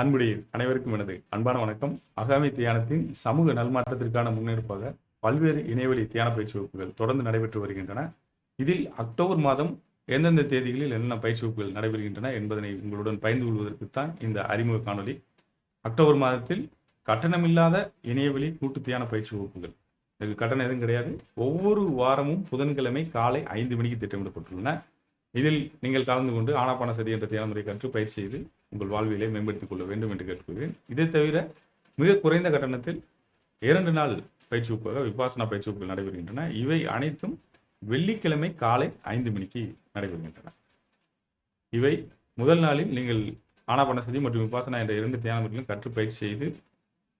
அன்புடைய அனைவருக்கும் எனது அன்பான வணக்கம். அகாமி தியானத்தின் சமூக நல்மாற்றத்திற்கான முன்னெடுப்பாக பல்வேறு இணையவழி தியான பயிற்சி வகுப்புகள் தொடர்ந்து நடைபெற்று வருகின்றன. இதில் அக்டோபர் மாதம் எந்தெந்த தேதிகளில் என்னென்ன பயிற்சி வகுப்புகள் நடைபெறுகின்றன என்பதனை உங்களுடன் பகிர்ந்து கொள்வதற்குத்தான் இந்த அறிமுக காணொளி. அக்டோபர் மாதத்தில் கட்டணமில்லாத இணையவழி கூட்டு தியான பயிற்சி வகுப்புகள். இதுக்கு கட்டணம் எதுவும் கிடையாது. ஒவ்வொரு வாரமும் புதன்கிழமை காலை ஐந்து மணிக்கு திட்டமிடப்பட்டுள்ளன. இதில் நீங்கள் கலந்து கொண்டு ஆனாபான சதி என்ற தியானமுறை கற்று பயிற்சி செய்து உங்கள் வாழ்வியலை மேம்படுத்திக் கொள்ள வேண்டும் என்று கேட்டுக்கொள்கிறேன். இதை தவிர மிக குறைந்த கட்டணத்தில் இரண்டு நாள் பயிற்சி வகுப்பாக விபாசனா பயிற்சி வகுப்புகள் நடைபெறுகின்றன. இவை அனைத்தும் வெள்ளிக்கிழமை காலை ஐந்து மணிக்கு நடைபெறுகின்றன. இவை முதல் நாளில் நீங்கள் ஆனாபான சதி மற்றும் விபாசனா என்ற இரண்டு தியான கற்று பயிற்சி செய்து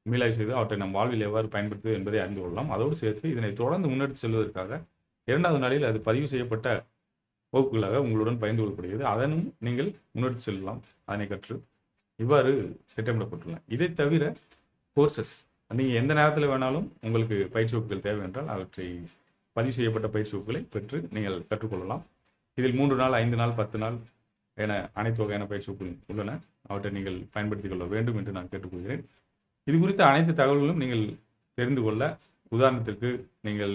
மீளாய்வு செய்து அவற்றை நம் வாழ்வில் எவ்வாறு பயன்படுத்துவது என்பதை அறிந்து கொள்ளலாம். அதோடு சேர்த்து இதனை தொடர்ந்து முன்னெடுத்து செல்வதற்காக இரண்டாவது நாளில் அது பதிவு செய்யப்பட்ட வகுப்புகளாக உங்களுடன் பயந்து கொள்ளப்படுகிறது அதனும் நீங்கள் முன்னெடுத்து செல்லலாம். அதனை கற்று இவ்வாறு திட்டமிடப்பட்டுள்ளன. இதை தவிர கோர்சஸ் நீங்கள் எந்த நேரத்தில் வேணாலும் உங்களுக்கு பயிற்சி வகுப்புகள் தேவை என்றால் அவற்றை பதிவு செய்யப்பட்ட பயிற்சி வகுப்புகளை பெற்று நீங்கள் கற்றுக்கொள்ளலாம். இதில் மூன்று நாள் ஐந்து நாள் பத்து நாள் என அனைத்து வகையான பயிற்சி வகுப்புகள் உள்ளன. அவற்றை நீங்கள் பயன்படுத்திக் கொள்ள வேண்டும் என்று நான் கேட்டுக்கொள்கிறேன். இது குறித்த அனைத்து தகவல்களும் நீங்கள் தெரிந்து கொள்ள உதாரணத்திற்கு நீங்கள்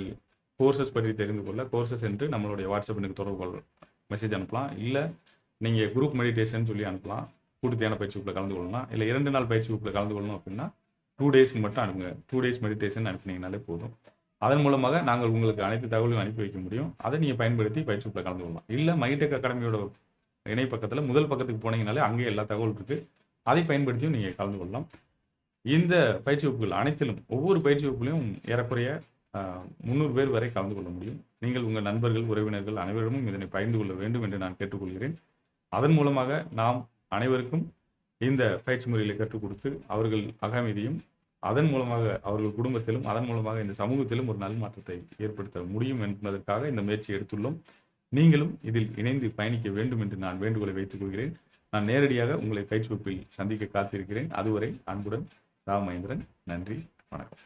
கோர்சஸ் பற்றி தெரிந்து கொள்ள கோர்சஸ் என்று நம்மளுடைய வாட்ஸ்அப் எனக்கு தொடர்பு கொள்ள மெசேஜ் அனுப்பலாம். இல்லை நீங்கள் குரூப் மெடிடேஷன் சொல்லி அனுப்பலாம். கூட்டுத்தியான பயிற்சி வகுப்பில் கலந்து கொள்ளலாம். இல்லை இரண்டு நாள் பயிற்சி வகுப்பில் கலந்து கொள்ளணும் அப்படின்னா டூ டேஸ் மட்டும் அனுப்புங்க. டூ டேஸ் மெடிடேஷன் அனுப்பினீங்கனாலே போதும். அதன் மூலமாக நாங்கள் உங்களுக்கு அனைத்து தகவலையும் அனுப்பி வைக்க முடியும். அதை நீங்கள் பயன்படுத்தி பயிற்சி வகுப்பில் கலந்து கொள்ளலாம். இல்லை மைடெக் அகாடமியோட இணை பக்கத்தில் முதல் பக்கத்துக்கு போனீங்கனாலே அங்கேயே எல்லா தகவல் இருக்குது அதை பயன்படுத்தியும் நீங்கள் கலந்து கொள்ளலாம். இந்த பயிற்சி வகுப்புகள் அனைத்திலும் ஒவ்வொரு பயிற்சி வகுப்புலையும் ஏறக்குறைய முந்நூறு பேர் வரை கலந்து கொள்ள முடியும். நீங்கள் உங்கள் நண்பர்கள் உறவினர்கள் அனைவரிடமும் இதனை பகிர்ந்து கொள்ள வேண்டும் என்று நான் கேட்டுக்கொள்கிறேன். அதன் மூலமாக நாம் அனைவருக்கும் இந்த பயிற்சி முறைகளை கற்றுக் கொடுத்து அவர்கள் அகமதியும் அதன் மூலமாக அவர்கள் குடும்பத்திலும் அதன் மூலமாக இந்த சமூகத்திலும் ஒரு நல் மாற்றத்தை ஏற்படுத்த முடியும் என்பதற்காக இந்த முயற்சி எடுத்துள்ளோம். நீங்களும் இதில் இணைந்து பயணிக்க வேண்டும் என்று நான் வேண்டுகோளை வைத்துக் கொள்கிறேன். நான் நேரடியாக உங்களை பயிற்சி வகுப்பில் சந்திக்க காத்திருக்கிறேன். அதுவரை அன்புடன் ராமேந்திரன் நன்றி வணக்கம்.